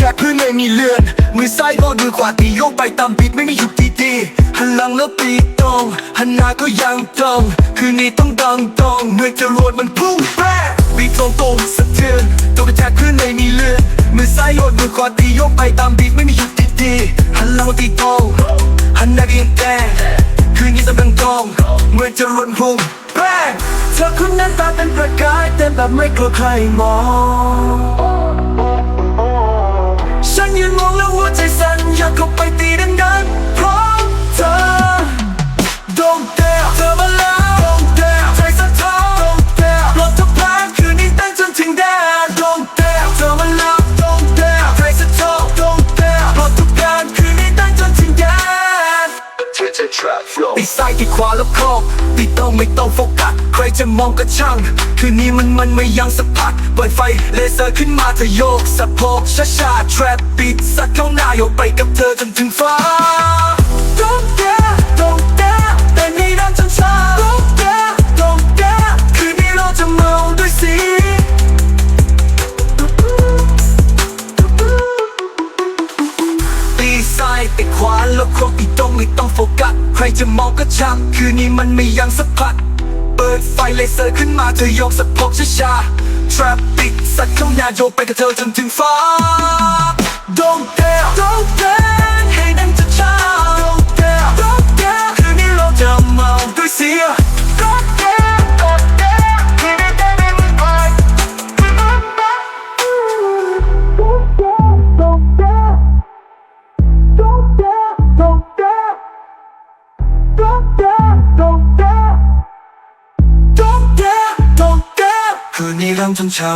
แจกพื้นในมีเลือดีโยกไปตามบีทไม่มีหยุดดีๆหันหลังแล้วปีตรงหันหน้าก็ยังตรงคืนนี้ต้องดังตรงเหนื่อยจะรวดมันพุ่งแป๊บีทตรงตรงสะเทือนตัวกระแทกขึ้นในมีเลือดมือซ้ายโยนมือขวาตีโยกไปตามบีทไม่มีหยุดดีๆหันหลังตีตรงหันหน้าก็ยังแดงคืนนี้ต้องดังตรงเหมือจะรวดพุ่งแป๊ะเธอคนนั้นตาเป็นประกายเต้นแบบไม่กลัวใครมอง ตีซ้ายตีขวาแล้วครอกตีตรงไม่ต้องโฟกัสใครจะมองก็ช่าง คืนนี้มันมันไม่ยังสักพักเปิดไฟเลเซอร์ขึ้นมาเธอโยกสะโพกช้าช้าๆ trap ปิดสักเข้าหน้าโยกไปกับเธอจนถึงฟ้า ไม่ต้องโฟกัส ใครจะมองก็ช่าง คืนนี้มันไม่ยังสักพัก เปิดไฟเลเซอร์ขึ้นมาเธอโยกสะโพกช้าๆ trap beat สักเข้าหน้าโยกไปกับเธอจนถึงฟ้า Don't dare Don't dare Don't dare Don't dare Don't dare Don't dare คืนนี้เริ่มจนเช้า